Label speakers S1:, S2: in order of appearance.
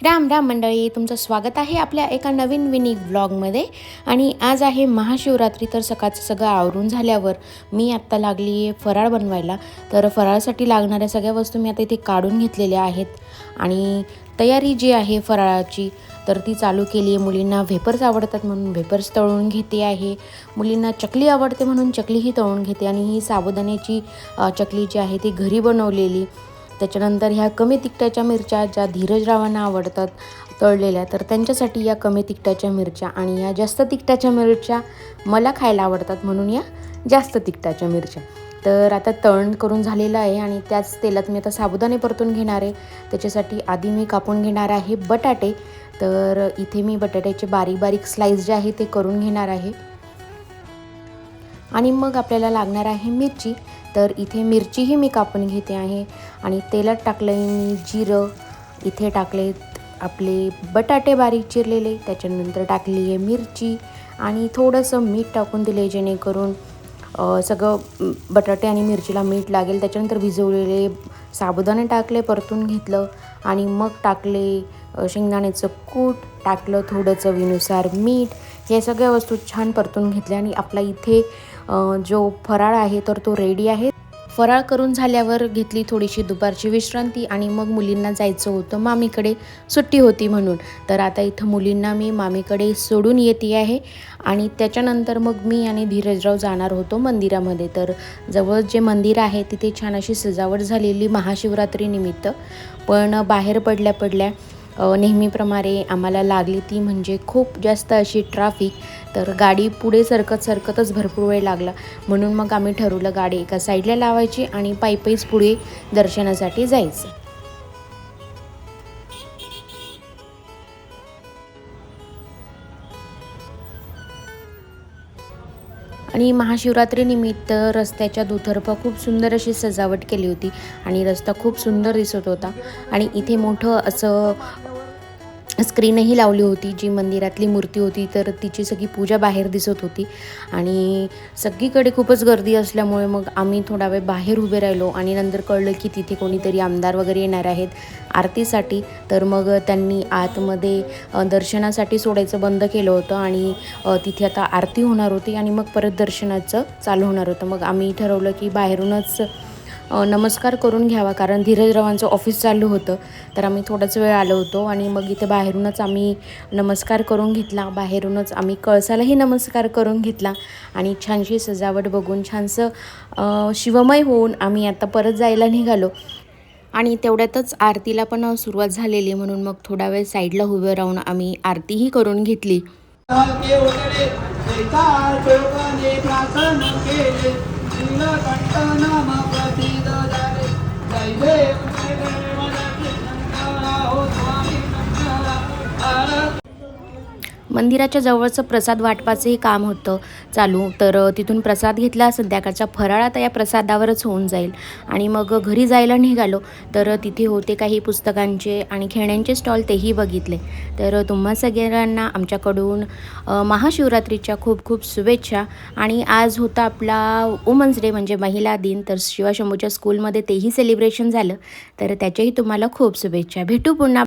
S1: राम राम मंडळी तुमचं स्वागत आहे आपल्या एका नवीन विनी ब्लॉगमध्ये आणि आज आहे महाशिवरात्री तर सकाळचं सगळं आवरून झाल्यावर मी आत्ता लागली आहे फराळ बनवायला. तर फराळासाठी लागणाऱ्या सगळ्या वस्तू मी आता इथे काढून घेतलेल्या आहेत. आणि तयारी जी आहे फराळाची तर ती चालू केली आहे. मुलींना व्हेपर्स आवडतात म्हणून व्हेपर्स तळून घेते आहे. मुलींना चकली आवडते म्हणून चकलीही तळून घेते. आणि ही साबुदाण्याची चकली जी आहे ती घरी बनवलेली. त्याच्यानंतर ह्या कमी तिखटाच्या मिरच्या ज्या धीरजरावांना आवडतात तळलेल्या तर त्यांच्यासाठी या कमी तिखटाच्या मिरच्या आणि या जास्त तिखटाच्या मिरच्या मला खायला आवडतात म्हणून या जास्त तिखटाच्या मिरच्या. तर आता तळण करून झालेलं आहे आणि त्याच तेलात मी आता साबुदाणे परतून घेणार आहे. त्याच्यासाठी आधी मी कापून घेणार आहे बटाटे. तर इथे मी बटाट्याचे बारीक बारीक स्लाईस जे आहे ते करून घेणार आहे. आणि मग आपल्याला लागणार आहे मिरची. तर इथे मिरचीही मी कापून घेते आहे. आणि तेलात टाकलं आहे मी जिरं. इथे टाकले आपले बटाटे बारीक चिरलेले. त्याच्यानंतर टाकली आहे मिरची. आणि थोडंसं मीठ टाकून दिले जेणेकरून सगळं बटाटे आणि मिरचीला मीठ लागेल. त्याच्यानंतर भिजवलेले साबुदाणे टाकले परतून घेतलं. आणि मग टाकले शेंगदाण्याचं कूट. टाकलं थोडं चवीनुसार मीठ. या सगळ्या वस्तू छान परतून घेतल्या आणि आपला इथे जो फराळ आहे तर तो रेडी आहे. फराळ करून झाल्यावर घेतली थोडीशी दुपारची विश्रांती आणि मग मुलींना जायचं होतं. मामीकडे सुट्टी होती म्हणून. तर आता इथं मुलींना मी मामीकडे सोडून येते आहे. आणि त्याच्यानंतर मग मी आणि धीरजराव जाणार होतो मंदिरामध्ये. तर जवळ जे मंदिर आहे तिथे छान अशी सजावट झालेली महाशिवरात्रीनिमित्त पण बाहेर पडल्या पडल्या नेहमीप्रमाणे आम्हाला लागली ती म्हणजे खूप जास्त अशी ट्राफिक तर गाडी पुढे सरकत सरकतच भरपूर वेळ लागला. म्हणून मग आम्ही ठरवलं गाडी एका साईडला लावायची आणि पायी पायीच पुढे दर्शनासाठी जायचं. आणि महाशिवरात्रीनिमित्त रस्त्याच्या दुतर्फा खूप सुंदर अशी सजावट केली होती आणि रस्ता खूप सुंदर दिसत होता. आणि इथे मोठं असं स्क्रीनही लावली होती जी मंदिरातली मूर्ती होती तर तिची सगळी पूजा बाहेर दिसत होती. आणि सगळीकडे खूपच गर्दी असल्यामुळे मग आम्ही थोडा वेळ बाहेर उभे राहिलो आणि नंतर कळलं की तिथे कोणीतरी आमदार वगैरे येणार आहेत आरतीसाठी. तर मग त्यांनी आतमध्ये दर्शनासाठी सोडायचं बंद केलं होतं आणि तिथे आता आरती होणार होती आणि मग परत दर्शनाचं चालू होणार होतं. मग आम्ही ठरवलं की बाहेरूनच नमस्कार करून घ्यावा. कारण धीरजरावांचं ऑफिस चालू होतं. तर आम्ही थोडाच वेळ आलो होतो आणि मग इथे बाहेरूनच आम्ही नमस्कार करून घेतला. बाहेरूनच आम्ही कळसालाही नमस्कार करून घेतला आणि छानशी सजावट बघून छानसं शिवमय होऊन आम्ही आता परत जायला निघालो. आणि तेवढ्यातच आरतीला पण सुरुवात झालेली म्हणून मग थोडा वेळ साईडला उभं राहून आम्ही आरतीही करून घेतली.
S2: जय
S1: मंदिराच्या जवळचं प्रसाद वाटपाचंही काम होतं चालू. तर तिथून प्रसाद घेतला संध्याकाळचा फराळ आता या प्रसादावरच होऊन जाईल. आणि मग घरी जायला निघालो. तर तिथे होते काही पुस्तकांचे आणि खेळण्यांचे स्टॉल तेही बघितले. तर तुम्हा सगळ्यांना आमच्याकडून महाशिवरात्रीच्या खूप खूप शुभेच्छा. आणि आज होता आपला वुमन्स डे म्हणजे महिला दिन. तर शिवाशंभूच्या स्कूलमध्ये तेही सेलिब्रेशन झालं. तर त्याच्याही तुम्हाला खूप शुभेच्छा. भेटू पुन्हा.